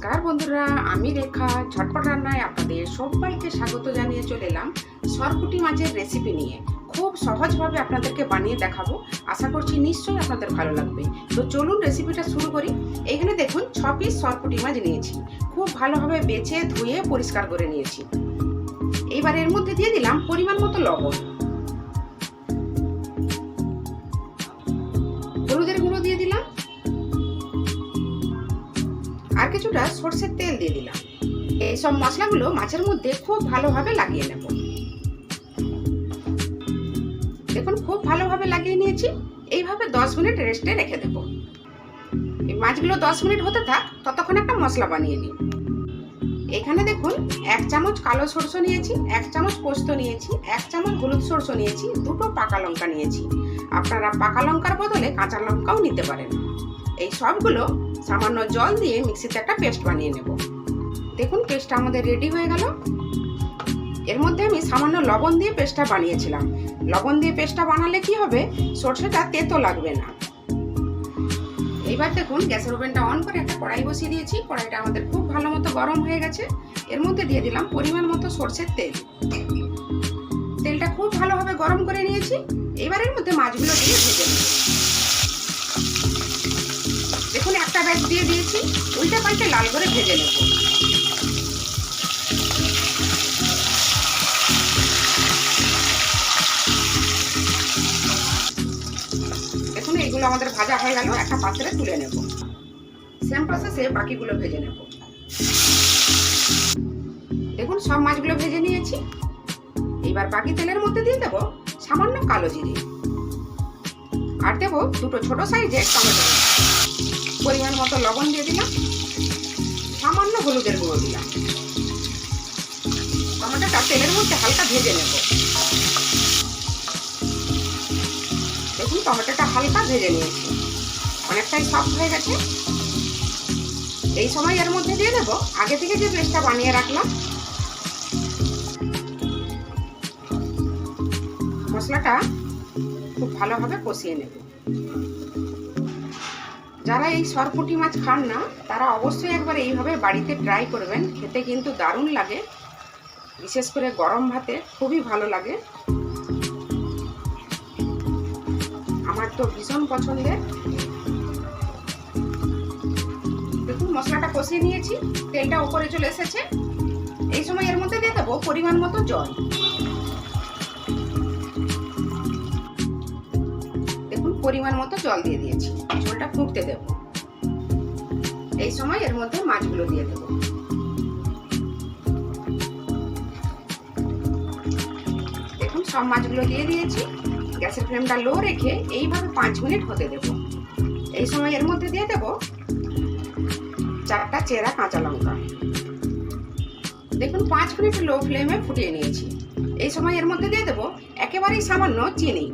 নমস্কার বন্ধুরা, আমি রেখা। ঝটপট রান্নায় আপনাদের সবাইকে স্বাগত জানিয়ে চলে এলাম সরপুটি মাছের রেসিপি নিয়ে। খুব সহজভাবে আপনাদেরকে বানিয়ে দেখাবো। আশা করছি নিশ্চয়ই আপনাদের ভালো লাগবে। তো চলুন রেসিপিটা শুরু করি। এখানে দেখুন, ছ পিস সরপুটি মাছ নিয়েছি। খুব ভালোভাবে বেছে ধুয়ে পরিষ্কার করে নিয়েছি। এইবার এর মধ্যে দিয়ে দিলাম পরিমাণ মতো লবণ। আর কিছুটা সর্ষের তেল দিয়ে দিলাম। এই সব মশলাগুলো মাছের মধ্যে খুব ভালোভাবে লাগিয়ে নেব। দেখুন, খুব ভালোভাবে লাগিয়ে নিয়েছি। এইভাবে দশ মিনিট রেস্টে রেখে দেব। এই মাছগুলো দশ মিনিট হতে থাক, ততক্ষণ একটা মশলা বানিয়ে নিই। এখানে দেখুন, এক চামচ কালো সরষে নিয়েছি, এক চামচ পোস্ত নিয়েছি, এক চামচ হলুদ সরষে নিয়েছি, দুটো পাকা লঙ্কা নিয়েছি। আপনারা পাকা লঙ্কার বদলে কাঁচা লঙ্কাও নিতে পারেন। এই সবগুলো সামান্য জল দিয়ে মিক্সিতে একটা পেস্ট বানিয়ে নেব। দেখুন, পেস্টটা আমাদের রেডি হয়ে গেল। এর মধ্যে আমি সামান্য লবণ দিয়ে পেস্টটা বানিয়েছিলাম। লবণ দিয়ে পেস্টটা বানালে কি হবে? সর্ষেটা তেতো লাগবে না। এইবার দেখুন, গ্যাসের ওভেনটা অন করে একটা কড়াই বসিয়ে দিয়েছি। কড়াইটা আমাদের খুব ভালো মতো গরম হয়ে গেছে। এর মধ্যে দিয়ে দিলাম পরিমাণ মতো সর্ষের তেল। তেলটা খুব ভালোভাবে গরম করে নিয়েছি। এবার এর মধ্যে মাছগুলো দিয়ে ভেজে নেব। একটা ব্যাগ দিয়ে দিয়েছি, উল্টে পাল্টে লাল করে ভেজে নেব। দেখুন, এইগুলো আমাদের ভাজা হয়ে গেল, একটা পাত্রে তুলে নেব। সেম প্রসেসে বাকিগুলো ভেজে নেব। দেখুন, সব মাছগুলো ভেজে নিয়েছি। এবার বাকি তেলের মধ্যে দিয়ে দেবো সামান্য কালো জিরে। আর দেবো দুটো ছোট সাইজের টমেটো। পরিমাণ মতো লবণ দিয়ে দিলাম। সামান্য হলুদের গুঁড়ো দিলাম। টমেটোটা তেলের মধ্যে হালকা ভেজে নেব। দেখুন, টমেটোটা হালকা ভেজে নিয়েছি। অনেকটাই সফট হয়ে গেছে। এই সময় এর মধ্যে দিয়ে দেবো। আগে থেকে যে পেস্টটা বানিয়ে রাখলাম, মশলাটা খুব ভালোভাবে কষিয়ে নেব। যারা এই সরপুটি মাছ খান না, তারা অবশ্যই একবার এইভাবে বাড়িতে ট্রাই করবেন। খেতে কিন্তু দারুণ লাগে। বিশেষ করে গরম ভাতে খুবই ভালো লাগে। আমার তো ভীষণ পছন্দের। দেখুন, মশলাটা কষিয়ে নিয়েছি। তেলটা উপরে চলে এসেছে। এই সময় এর মধ্যে দিয়ে দেবো পরিমাণ মতো জল। পরিমাণ মতো জল দিয়ে দিয়েছি। ঝোলটা ফুটতে দেব। এই সময় এর মধ্যে মাছগুলো দিয়ে দেব। দেখুন, সব মাছগুলো দিয়ে দিয়েছি। গ্যাসের ফ্লেমটা লো রেখে এইভাবে পাঁচ মিনিট হতে দেব। এই সময় এর মধ্যে দিয়ে দেব চারটা চেরা কাঁচা লঙ্কা। দেখুন, পাঁচ মিনিট লো ফ্লেমে ফুটিয়ে নিয়েছি। এই সময় এর মধ্যে দিয়ে দেবো একেবারেই সামান্য চিনি।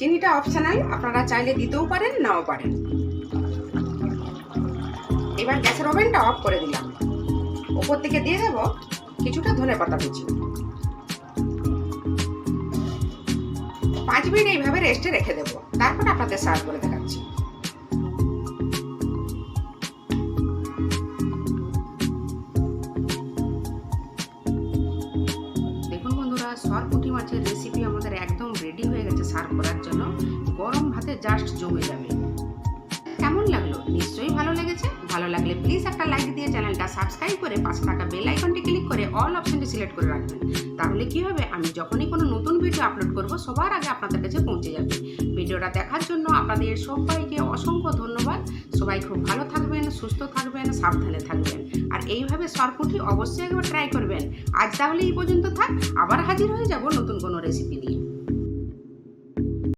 চিনিটা অপশনাল আপনারা চাইলে দিতেও পারেন, নাও পারেন। এবার গ্যাসের ওভেনটা অফ করে দিলাম। ওপর থেকে দিয়ে দেব কিছুটা ধনে পাতা কুচি। পাঁচ মিনিট এইভাবে রেস্টে রেখে দেবো। তারপর আপনাদের সার্ভ করে দেখাচ্ছি। দেখুন বন্ধুরা, সরপুটি মাছের রেসিপি করার জন্য গরম ভাতে জাস্ট জমে যাবে। কেমন লাগল? নিশ্চয়ই ভালো লেগেছে। ভালো লাগলে প্লিজ একটা লাইক দিয়ে চ্যানেলটা সাবস্ক্রাইব করে পাশে থাকা বেল আইকনটি ক্লিক করে অল অপশনটি সিলেক্ট করে রাখবেন। তাহলে কি হবে? আমি যখনই কোনো নতুন ভিডিও আপলোড করব, সবার আগে আপনাদের কাছে পৌঁছে যাবে। ভিডিওটা দেখার জন্য আপনাদের সবাইকে অসংখ্য ধন্যবাদ। সবাই খুব ভালো থাকবেন, সুস্থ থাকবেন, সাবধানে থাকবেন। আর এইভাবে সরপুটি অবশ্যই একবার ট্রাই করবেন। আজ তাহলে এই পর্যন্ত থাক। আবার হাজির হয়ে যাব নতুন কোনো রেসিপি নিয়ে।